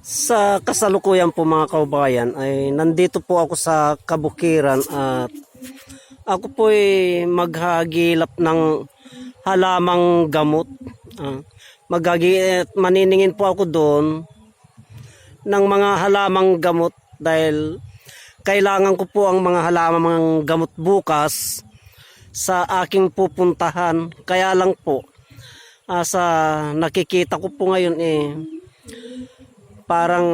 Sa kasalukuyan po mga kaubayan ay nandito po ako sa Kabukiran at ako po ay maghagilap ng halamang gamot. Ah, maghagi at maniningin po ako doon ng mga halamang gamot dahil kailangan ko po ang mga halamang gamot bukas sa aking pupuntahan. Kaya lang po ah, sa nakikita ko po ngayon eh parang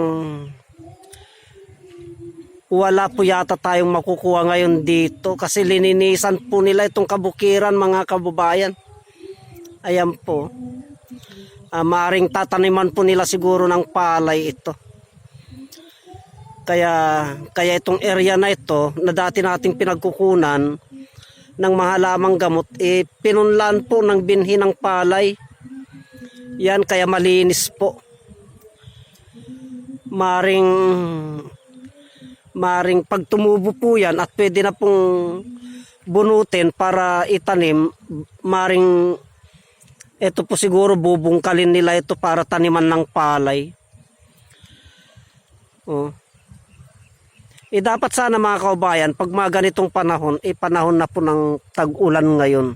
wala po yata tayong makukuha ngayon dito kasi lininisan po nila itong kabukiran mga kababayan. Ayan po. Ah, maaring tataniman po nila siguro ng palay ito. Kaya kaya itong area na ito na dati nating pinagkukunan ng mga halamang gamot eh pinunlan po ng binhi ng palay. Yan kaya malinis po maring maring pag tumubo po yan at pwede na pong bunutin para itanim. Maring ito po siguro bubungkalin nila ito para taniman ng palay. Oh. eh dapat sana mga kaubayan pag mga ganitong panahon eh panahon na po ng tag-ulan ngayon.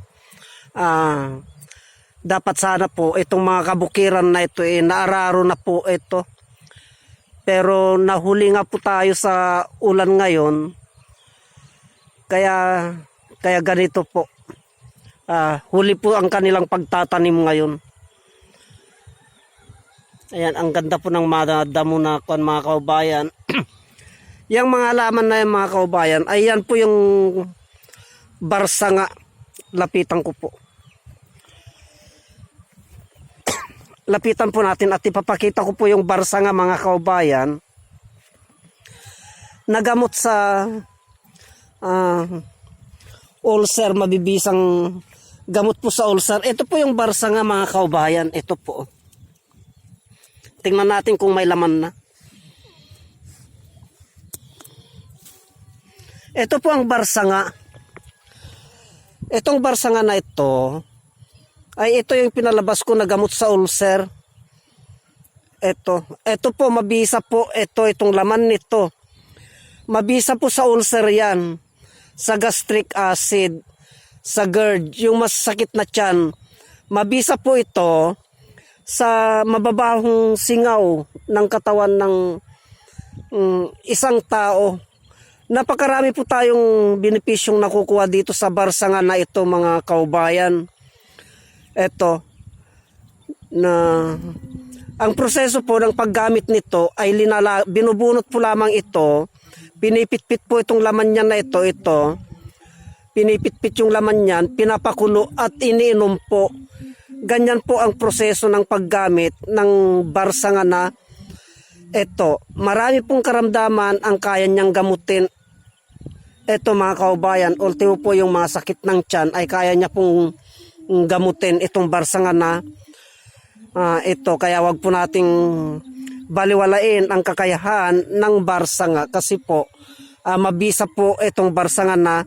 Ah dapat sana po itong mga kabukiran na ito eh naararo na po ito pero nahuli nga po tayo sa ulan ngayon. Kaya kaya ganito po. Ah, huli po ang kanilang pagtatanim ngayon. Ayan, ang ganda po ng mga damo na kuan mga kaubayan. yung mga halaman na yung mga kaubayan, ay yan po yung barsa nga. Lapitan ko po. Lapitan po natin at ipapakita ko po yung barsa nga mga kaubayan. Nagamot sa ah, ulcer mabibisang gamot po sa ulcer. Ito po yung barsa nga mga kaubayan. Ito po. Tingnan natin kung may laman na. Ito po ang barsa nga. Itong barsa nga na ito ay ito yung pinalabas ko na gamot sa ulcer. Ito. Ito po, mabisa po. Ito, itong laman nito. Mabisa po sa ulcer yan. Sa gastric acid. Sa GERD. Yung masakit na tiyan. Mabisa po ito sa mababahong singaw ng katawan ng mm, isang tao. Napakarami po tayong benepisyong nakukuha dito sa barsangan na ito mga kaubayan eto na ang proseso po ng paggamit nito ay linala, binubunot po lamang ito pinipitpit po itong laman niya na ito ito pinipitpit yung laman niyan pinapakulo at iniinom po. Ganyan po ang proseso ng paggamit ng barsanga na ito marami pong karamdaman ang kaya niyang gamutin. Ito mga kaubayan ultimo po yung mga sakit ng tiyan ay kaya niya pong gamutin itong barsangan na ah, ito. Kaya wag po nating baliwalain ang kakayahan ng barsanga kasi po ah, mabisa po itong barsangan na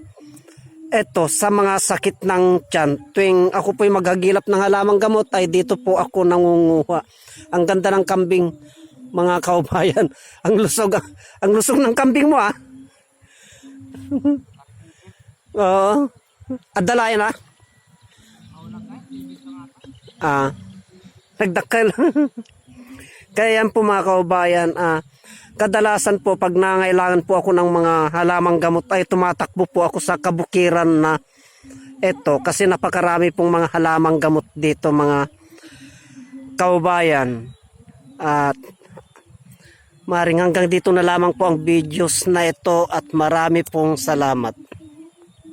ito sa mga sakit ng tiyan. Tuwing ako po'y maghagilap ng halamang gamot ay dito po ako nangunguha. Ang ganda ng kambing mga kaubayan. Ang lusog ang lusog ng kambing mo ah. Oo. Adalayan ah. Ah, nagdakkel. Kaya yan po mga kaubayan, ah, kadalasan po pag nangailangan po ako ng mga halamang gamot ay tumatakbo po ako sa kabukiran na ito kasi napakarami pong mga halamang gamot dito mga kaubayan. At maring hanggang dito na lamang po ang videos na ito at marami pong salamat.